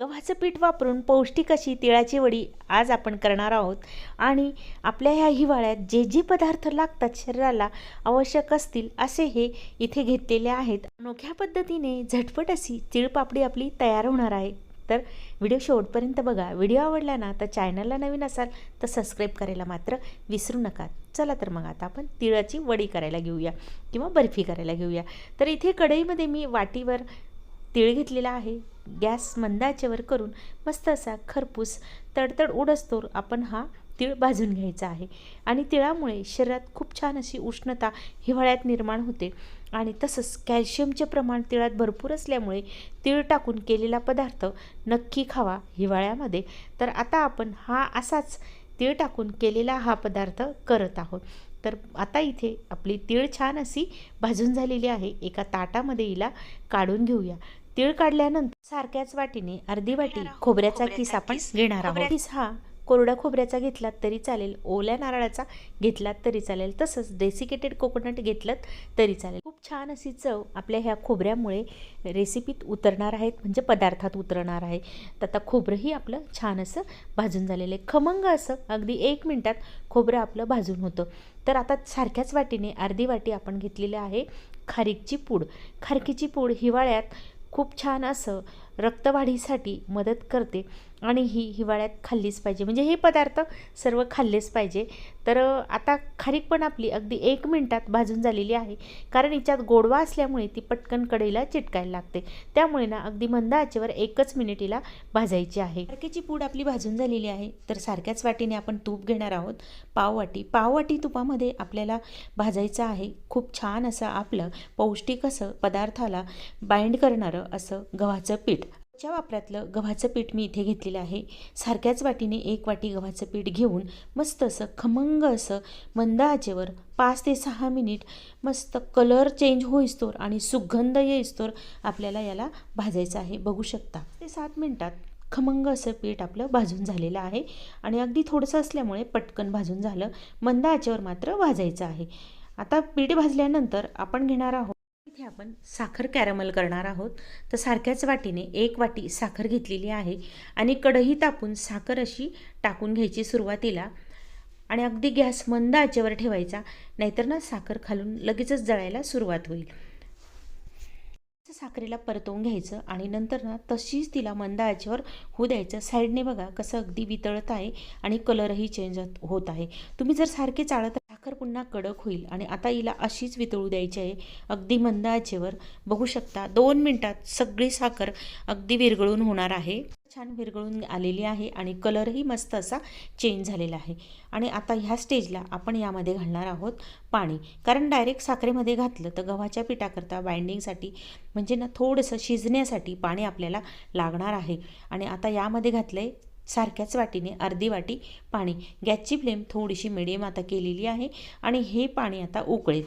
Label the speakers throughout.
Speaker 1: गव्हाचं पीठ वापरून पौष्टिक अशी तिळाची वडी आज आपण करणार आहोत. आणि आपल्या ह्या हिवाळ्यात जे जे पदार्थ लागतात शरीराला आवश्यक असतील असे हे इथे घेतलेले आहेत. अनोख्या पद्धतीने झटपट अशी तिळपापडी आपली तयार होणार आहे. तर व्हिडिओ शेवटपर्यंत बघा. व्हिडिओ आवडला ना तर चॅनलला नवीन असाल तर सबस्क्राईब करायला मात्र विसरू नका. चला तर मग आता आपण तिळाची वडी करायला घेऊया किंवा बर्फी करायला घेऊया. तर इथे कढईमध्ये मी वाटीवर तीळ घेतलेला आहे. गॅस मंदाच्यावर करून मस्त असा खरपूस तडतड उडसतोर आपण हा तीळ भाजून घ्यायचा आहे. आणि तिळामुळे शरीरात खूप छान अशी उष्णता हिवाळ्यात निर्माण होते. आणि तसंच कॅल्शियमचे प्रमाण तिळात भरपूर असल्यामुळे तीळ टाकून केलेला पदार्थ नक्की खावा हिवाळ्यामध्ये. तर आता आपण हा असाच तीळ टाकून केलेला हा पदार्थ करत आहोत. तर आता इथे आपली तीळ छान अशी भाजून झालेली आहे. एका ताटामध्ये हिला काढून घेऊया. तीळ काढल्यानंतर सारख्याच वाटीने अर्धी वाटी खोबऱ्याचा किस आपण घेणार आहोत. किस हा कोरडा खोबऱ्याचा घेतलात तरी चालेल ओल्या नारळाचा घेतलात तरी चालेल तसंच डेसिकेटेड कोकोनट घेतलं तरी चालेल. खूप छान अशी चव आपल्या ह्या खोबऱ्यामुळे रेसिपीत उतरणार आहेत म्हणजे पदार्थात उतरणार आहे. तर आता खोबरंही आपलं छान असं भाजून झालेलं आहे. खमंग असं अगदी एक मिनटात खोबरं आपलं भाजून होतं. तर आता सारख्याच वाटीने अर्धी वाटी आपण घेतलेली आहे खारीकची पूड. खारकीची पूड हिवाळ्यात खूप छान असं रक्तवाढीसाठी मदत करते आणि ही हिवाळ्यात खाल्लीच पाहिजे. म्हणजे हे पदार्थ सर्व खाल्लेच पाहिजे. तर आता खारीक पण आपली अगदी एक मिनटात भाजून झालेली आहे. कारण हिच्यात गोडवा असल्यामुळे ती पटकन कढईला चिटकायला लागते. त्यामुळे ना अगदी मंद आचेवर एकच मिनिट हिला भाजायची आहे. खारकीची पूड आपली भाजून झालेली आहे. तर सारख्याच वाटीने आपण तूप घेणार आहोत. पाववाटी. पाववाटी तुपामध्ये आपल्याला भाजायचं आहे. खूप छान असं आपलं पौष्टिक असं पदार्थाला बाइंड करणारं असं गव्हाचं पीठ. च्या वापरातलं गव्हाचं पीठ मी इथे घेतलेलं आहे. सारख्याच वाटीने एक वाटी गव्हाचं पीठ घेऊन मस्त असं खमंग असं मंद आचेवर पाच ते सहा मिनिट मस्त कलर चेंज होईस्तोर आणि सुगंध येईस्तोर आपल्याला याला भाजायचं आहे. बघू शकता. ते सात मिनटात खमंग असं पीठ आपलं भाजून झालेलं आहे आणि अगदी थोडंसं असल्यामुळे पटकन भाजून झालं. मंद आचेवर मात्र भाजायचं आहे. आता पीठ भाजल्यानंतर आपण घेणार आहोत इथे आपण साखर कॅरमल करणार आहोत. तर सारख्याच वाटीने एक वाटी साखर घेतलेली आहे आणि कढई तापून साखर अशी टाकून घ्यायची सुरुवातीला. आणि अगदी गॅस मंद आचेवर ठेवायचा नाहीतर ना साखर खालून लगेचच जळायला सुरुवात होईल. साखरेला परतवून घ्यायचं आणि नंतर ना तशीच तिला मंद आचेवर होऊ द्यायचं. साईडने बघा कसं अगदी वितळत आहे आणि कलरही चेंज होत आहे. तुम्ही जर सारखे चाळत साखर पुन्हा कडक होईल आणि आता हिला अशीच वितळू द्यायची आहे. अगदी मंद आचेवर बघू शकता दोन मिनटात सगळी साखर अगदी विरघळून होणार आहे. छान विरघळून आलेली आहे आणि कलरही मस्त असा चेंज झालेला आहे. आणि आता ह्या स्टेजला आपण यामध्ये घालणार आहोत पाणी. कारण डायरेक्ट साखरेमध्ये घातलं तर गव्हाच्या पिठाकरता बाइंडिंगसाठी म्हणजे ना थोडंसं शिजण्यासाठी पाणी आपल्याला लागणार आहे. आणि आता यामध्ये घातलं आहे सारख्याच वाटीने अर्धी वाटी पाणी. गॅसची फ्लेम थोडीशी मिडियम आता केलेली आहे आणि हे पाणी आता उकळेल.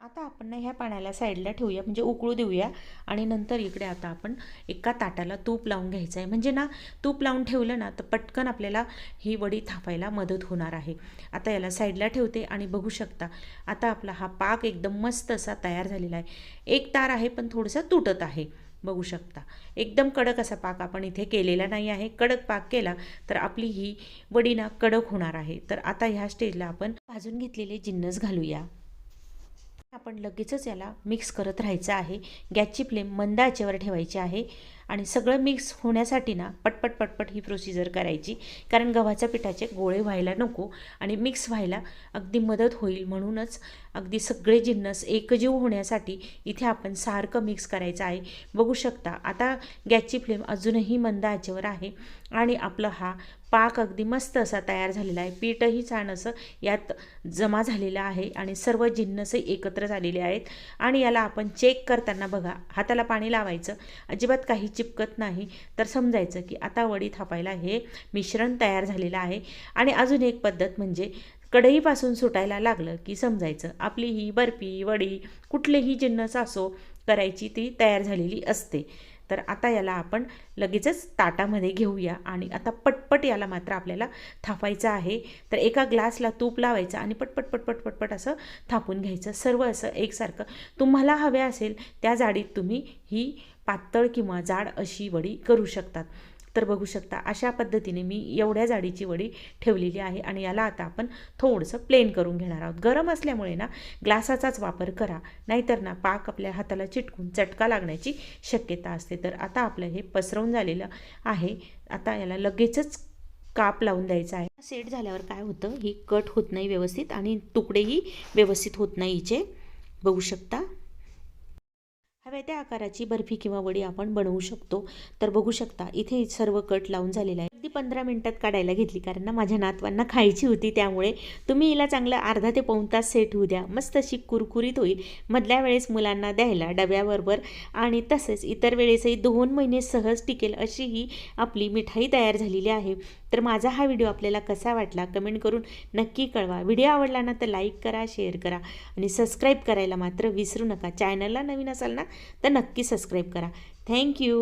Speaker 1: आता आपण ना ह्या पाण्याला साईडला ठेवूया म्हणजे उकळू देऊया आणि नंतर इकडे आता आपण एका ताटाला तूप लावून घ्यायचं आहे म्हणजे ना तूप लावून ठेवलं ना तर पटकन आपल्याला ही वडी थापायला मदत होणार आहे. आता याला साईडला ठेवते आणि बघू शकता आता आपला हा पाक एकदम मस्त असा तयार झालेला आहे. एक तार आहे पण थोडंसं तुटत आहे. बघू शकता. एकदम कडक असा पाक आपण इथे केलेला नाही आहे. कडक पाक केला तर आपली ही वडीना कडक होणार आहे. तर आता ह्या स्टेजला आपण भाजून घेतलेले जिन्नस घालूया. आपण लगेचच याला मिक्स करत राहायचं आहे. गॅसची फ्लेम मंद आचेवर ठेवायची आहे. आणि सगळं मिक्स होण्यासाठी ना पटपट पटपट ही प्रोसिजर करायची. कारण गव्हाच्या पिठाचे गोळे व्हायला नको आणि मिक्स व्हायला अगदी मदत होईल म्हणूनच अगदी सगळे जिन्नस एकजीव होण्यासाठी इथे आपण सारखं मिक्स करायचं आहे. बघू शकता आता गॅसची फ्लेम अजूनही मंद आचेवर आहे आणि आपला हा पाक अगदी मस्त असा तयार झालेला आहे. पीठही छान असं यात जमा झालेलं आहे आणि सर्व जिन्नसही एकत्र झालेले आहेत. आणि याला आपण चेक करताना बघा हाताला पाणी लावायचं. अजिबात काही चिपकत नाही. तर समजायचं की आता वडी थापायला हे मिश्रण तयार झालेलं आहे. आणि अजून एक पद्धत म्हणजे कढईपासून सुटायला लागलं की समजायचं. आपली ही बर्फी वडी कुठलेही जिन्नस असो करायची ती तयार झालेली असते. तर आता याला आपण लगेचच ताटामध्ये घेऊया आणि आता पटपट याला मात्र आपल्याला थापायचं आहे. तर एका ग्लासला तूप लावायचं आणि पटपट पटपट पटपट असं थापून घ्यायचं. सर्व असं एकसारखं तुम्हाला हवे असेल त्या जाडीत तुम्ही ही पातळ किंवा जाड अशी वडी करू शकतात. तर बघू शकता अशा पद्धतीने मी एवढ्या जाडीची वडी ठेवलेली आहे आणि याला आता आपण थोडंसं प्लेन करून घेणार आहोत. गरम असल्यामुळे ना ग्लासाचाच वापर करा नाहीतर ना पाक आपल्या हाताला चिटकून चटका लागण्याची शक्यता असते. तर आता आपलं हे पसरवून झालेलं आहे. आता याला लगेचच काप लावून द्यायचा आहे. सेट झाल्यावर काय होतं ही कट होत नाही व्यवस्थित आणि तुकडेही व्यवस्थित होत नाही हिचे बघू शकता. हव्या त्या आकाराची बर्फी किंवा वडी आपण बनवू शकतो. तर बघू शकता इथे सर्व कट लावून झालेला आहे. अगदी पंधरा मिनटात काढायला घेतली कारण ना माझ्या नातवांना खायची होती त्यामुळे तुम्ही हिला चांगलं अर्धा ते पाऊण तास सेट होऊ द्या. मस्त अशी कुरकुरीत होईल. मधल्या वेळेस मुलांना द्यायला डब्याबरोबर आणि तसेच इतर वेळेसही दोन महिने सहज टिकेल अशी ही आपली मिठाई तयार झालेली आहे. तर माझा हा व्हिडिओ आपल्याला कसा वाटला कमेंट करून नक्की कळवा. व्हिडिओ आवडला ना तर लाईक करा शेअर करा आणि सबस्क्राईब करायला मात्र विसरू नका. चॅनलला नवीन असाल ना तर नक्की सबस्क्राईब करा. थँक्यू